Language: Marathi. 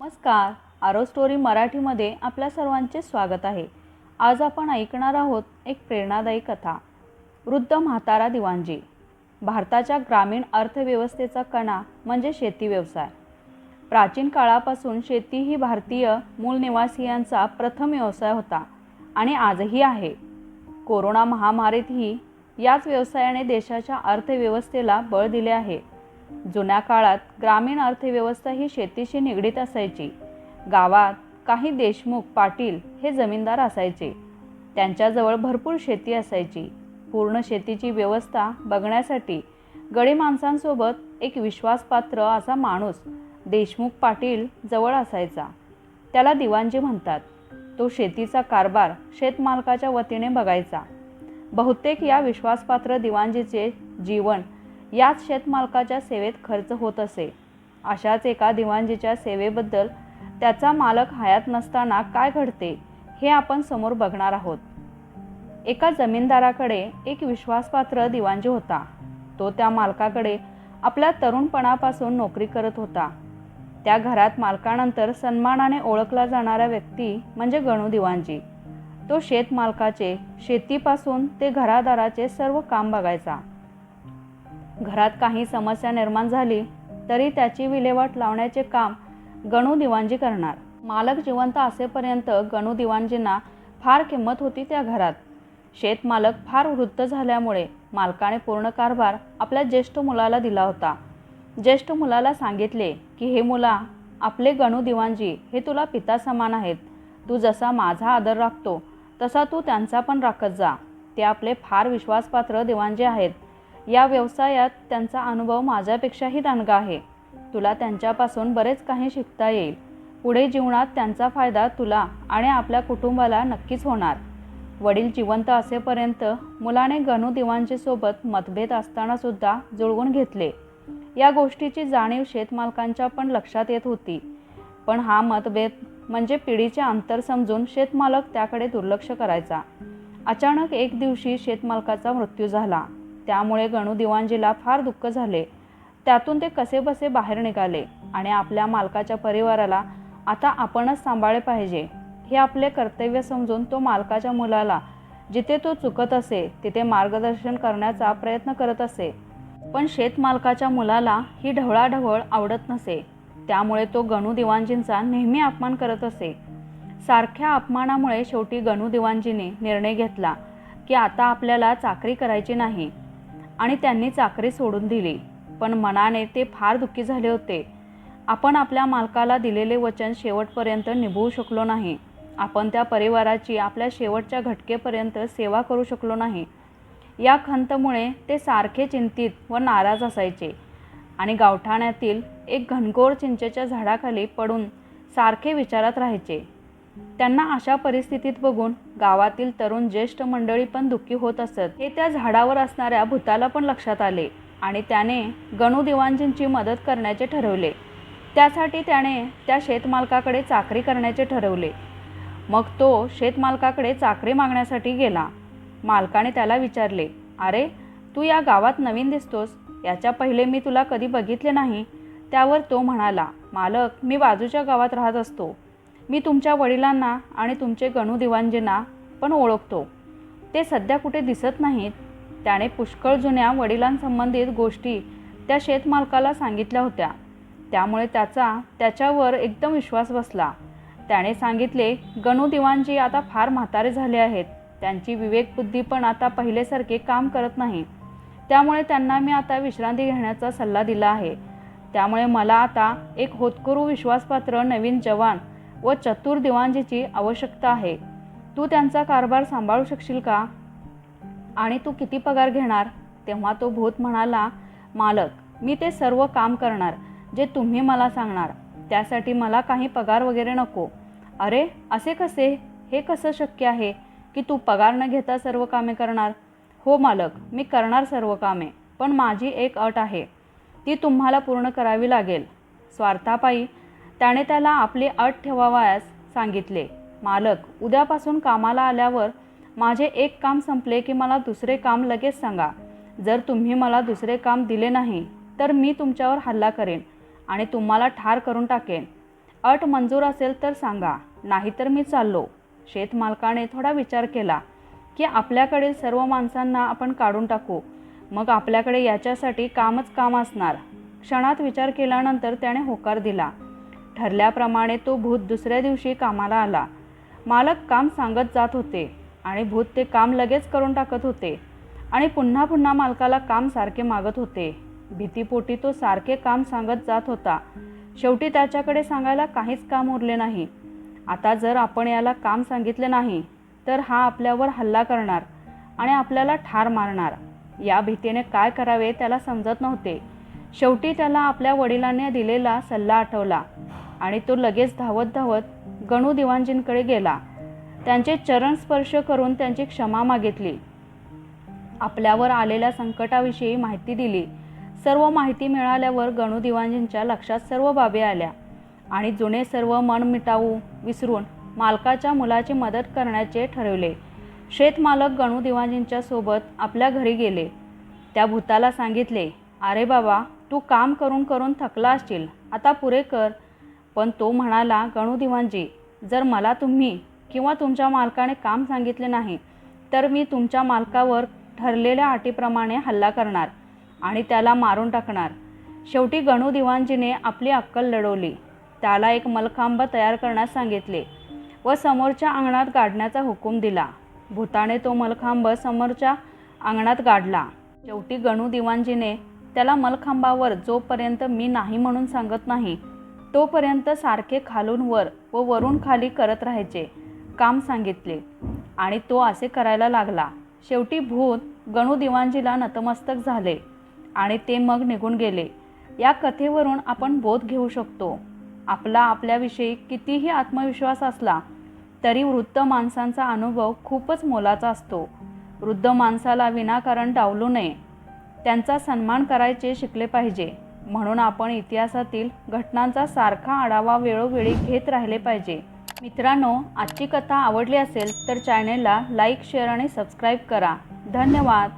नमस्कार. आरो स्टोरी मराठीमध्ये आपल्या सर्वांचे स्वागत आहे. आज आपण ऐकणार आहोत एक प्रेरणादायी कथा. वृद्ध म्हातारा दिवाणजी. भारताच्या ग्रामीण अर्थव्यवस्थेचा कणा म्हणजे शेती व्यवसाय. प्राचीन काळापासून शेती ही भारतीय मूल निवासियांचा प्रथम व्यवसाय होता आणि आजही आहे. कोरोना महामारीतही याच व्यवसायाने देशाच्या अर्थव्यवस्थेला बळ दिले आहे. जुन्या काळात ग्रामीण अर्थव्यवस्था ही शेतीशी निगडीत असायची. गावात काही देशमुख पाटील हे जमीनदार असायचे. त्यांच्याजवळ भरपूर शेती असायची. पूर्ण शेतीची व्यवस्था बघण्यासाठी गडी माणसांसोबत एक विश्वासपात्र असा माणूस देशमुख पाटील जवळ असायचा. त्याला दिवाणजी म्हणतात. तो शेतीचा कारभार शेतमालकाच्या वतीने बघायचा. बहुतेक या विश्वासपात्र दिवाणजीचे जीवन याच शेतमालकाच्या सेवेत खर्च होत असे. अशाच एका दिवाणजीच्या सेवेबद्दल त्याचा मालक हयात नसताना काय घडते हे आपण समोर बघणार आहोत. एका जमीनदाराकडे एक विश्वासपात्र दिवाणजी होता. तो त्या मालकाकडे आपल्या तरुणपणापासून नोकरी करत होता. त्या घरात मालकानंतर सन्मानाने ओळखला जाणारा व्यक्ती म्हणजे गणू दिवाणजी. तो शेतमालकाचे शेतीपासून ते घरादाराचे सर्व काम बघायचा. घरात काही समस्या निर्माण झाली तरी त्याची विल्हेवाट लावण्याचे काम गणू दिवाणजी करणार. मालक जिवंत असेपर्यंत गणू दिवाणजींना फार किंमत होती त्या घरात. शेतमालक फार वृद्ध झाल्यामुळे मालकाने पूर्ण कारभार आपल्या ज्येष्ठ मुलाला दिला होता. ज्येष्ठ मुलाला सांगितले की हे मुला आपले गणू दिवाणजी हे तुला पिता समान आहेत. तू जसा माझा आदर राखतो तसा तू त्यांचा पण राखत जा. ते आपले फार विश्वासपात्र दिवाणजी आहेत. या व्यवसायात त्यांचा अनुभव माझ्यापेक्षाही दानगा आहे. तुला त्यांच्यापासून बरेच काही शिकता येईल. पुढे जीवनात त्यांचा फायदा तुला आणि आपल्या कुटुंबाला नक्कीच होणार. वडील जिवंत असेपर्यंत मुलाने गणू दिवाणजीसोबत मतभेद असतानासुद्धा जुळवून घेतले. या गोष्टीची जाणीव शेतमालकांच्या पण लक्षात येत होती. पण हा मतभेद म्हणजे पिढीचे अंतर समजून शेतमालक त्याकडे दुर्लक्ष करायचा. अचानक एक दिवशी शेतमालकाचा मृत्यू झाला. त्यामुळे गणू दिवाणजीला फार दुःख झाले. त्यातून ते कसेबसे बाहेर निघाले आणि आपल्या मालकाच्या परिवाराला आता आपणच सांभाळले पाहिजे. हे आपले कर्तव्य समजून तो मालकाच्या मुलाला जिथे तो चुकत असे तिथे मार्गदर्शन करण्याचा प्रयत्न करत असे. पण शेतमालकाच्या मुलाला ही ढवळाढवळ आवडत नसे. त्यामुळे तो गणू दिवाणजींचा नेहमी अपमान करत असे. सारख्या अपमानामुळे शेवटी गणू दिवाणजीने निर्णय घेतला की आता आपल्याला चाकरी करायची नाही. आणि त्यांनी चाकरी सोडून दिली. पण मनाने ते फार दुःखी झाले होते. आपण आपल्या मालकाला दिलेले वचन शेवटपर्यंत निभवू शकलो नाही. आपण त्या परिवाराची आपल्या शेवटच्या घटकेपर्यंत सेवा करू शकलो नाही. या खंतमुळे ते सारखे चिंतित व नाराज असायचे. आणि गावठाण्यातील एक घनघोर चिंचेच्या झाडाखाली पडून सारखे विचारात राहायचे. त्यांना अशा परिस्थितीत बघून गावातील तरुण ज्येष्ठ मंडळी पण दुःखी होत असत. हे त्या झाडावर असणाऱ्या भूताला पण लक्षात आले आणि त्याने गणू दिवाणजींची मदत करण्याचे ठरवले. त्यासाठी त्याने त्या शेतमालकाकडे चाकरी करण्याचे ठरवले. मग तो शेतमालकाकडे चाकरी मागण्यासाठी गेला. मालकाने त्याला विचारले अरे तू या गावात नवीन दिसतोस. याच्या पहिले मी तुला कधी बघितले नाही. त्यावर तो म्हणाला मालक मी बाजूच्या गावात राहत असतो. मी तुमच्या वडिलांना आणि तुमचे गणू दिवाणजींना पण ओळखतो. ते सध्या कुठे दिसत नाहीत. त्याने पुष्कळ जुन्या वडिलांसंबंधित गोष्टी त्या शेतमालकाला सांगितल्या होत्या. त्यामुळे त्याचा त्याच्यावर एकदम विश्वास बसला. त्याने सांगितले गणू दिवाणजी आता फार म्हातारे झाले आहेत. त्यांची विवेकबुद्धी पण आता पहिलेसारखे काम करत नाही. त्यामुळे त्यांना मी आता विश्रांती घेण्याचा सल्ला दिला आहे. त्यामुळे मला आता एक होतकरू विश्वासपात्र नवीन जवान व चतुर दिवाणजीची आवश्यकता आहे. तू त्यांचा कारभार सांभाळू शकशील का? आणि तू किती पगार घेणार? तेव्हा तो भूत म्हणाला मालक मी ते सर्व काम करणार जे तुम्ही मला सांगणार. त्यासाठी मला काही पगार वगैरे नको. अरे असे कसे? हे कसं शक्य आहे की तू पगार न घेता सर्व कामे करणार? हो मालक मी करणार सर्व कामे पण माझी एक अट आहे. ती तुम्हाला पूर्ण करावी लागेल. स्वार्थापायी त्याने त्याला आपली अट ठेवावयास सांगितले. मालक उद्यापासून कामाला आल्यावर माझे एक काम संपले की मला दुसरे काम लगेच सांगा. जर तुम्ही मला दुसरे काम दिले नाही तर मी तुमच्यावर हल्ला करेन आणि तुम्हाला ठार करून टाकेन. अट मंजूर असेल तर सांगा नाहीतर मी चाललो. शेतमालकाने थोडा विचार केला की आपल्याकडील सर्व माणसांना आपण काढून टाकू. मग आपल्याकडे याच्यासाठी कामच काम असणार. क्षणात विचार केल्यानंतर त्याने होकार दिला. ठरल्याप्रमाणे तो भूत दुसऱ्या दिवशी कामाला आला. मालक काम सांगत जात होते आणि भूत ते काम लगेच करून टाकत होते आणि पुन्हा पुन्हा मालकाला काम सारखे मागत होते. भीतीपोटी तो सारखे काम सांगत जात होता. शेवटी त्याच्याकडे सांगायला काहीच काम उरले नाही. आता जर आपण याला काम सांगितले नाही तर हा आपल्यावर हल्ला करणार आणि आपल्याला ठार मारणार. या भीतीने काय करावे त्याला समजत नव्हते. शेवटी त्याला आपल्या वडिलांनी दिलेला सल्ला आठवला. आणि तो लगेच धावत धावत गणू दिवाणजींकडे गेला. त्यांचे चरण स्पर्श करून त्यांची क्षमा मागितली. आपल्यावर आलेल्या संकटाविषयी माहिती दिली. सर्व माहिती मिळाल्यावर गणू दिवाणजींच्या लक्षात सर्व बाबी आल्या. आणि जुने सर्व मन मिटावू विसरून मालकाच्या मुलाची मदत करण्याचे ठरवले. शेतमालक गणू दिवाणजींच्या सोबत आपल्या घरी गेले. त्या भूताला सांगितले अरे बाबा तू काम करून करून थकला असशील. आता पुरे कर. पण तो म्हणाला गणू दिवाणजी जर मला तुम्ही किंवा तुमच्या मालकाने काम सांगितले नाही तर मी तुमच्या मालकावर ठरलेल्या अटीप्रमाणे हल्ला करणार आणि त्याला मारून टाकणार. शेवटी गणू दिवाणजीने आपली अक्कल लढवली. त्याला एक मलखांब तयार करण्यास सांगितले व समोरच्या अंगणात गाडण्याचा हुकूम दिला. भूताने तो मलखांब समोरच्या अंगणात गाडला शेवटी गणू दिवाणजीने त्याला मलखांबावर जोपर्यंत मी नाही म्हणून सांगत नाही तोपर्यंत सारखे खालून वर व वरून खाली करत राहायचे काम सांगितले. आणि तो असे करायला लागला. शेवटी भूत गणू दिवाणजीला नतमस्तक झाले आणि ते मग निघून गेले. या कथेवरून आपण बोध घेऊ शकतो. आपला आपल्याविषयी कितीही आत्मविश्वास असला तरी वृद्ध माणसांचा अनुभव खूपच मोलाचा असतो. वृद्ध माणसाला विनाकारण डावलू नये. त्यांचा सन्मान करायचे शिकले पाहिजे. म्हणून आपण इतिहासातील घटनांचा सारखा आढावा वेळोवेळी घेत राहिले पाहिजे. मित्रांनो आजची कथा आवडली असेल तर चॅनेलला लाईक शेअर आणि सबस्क्राईब करा. धन्यवाद!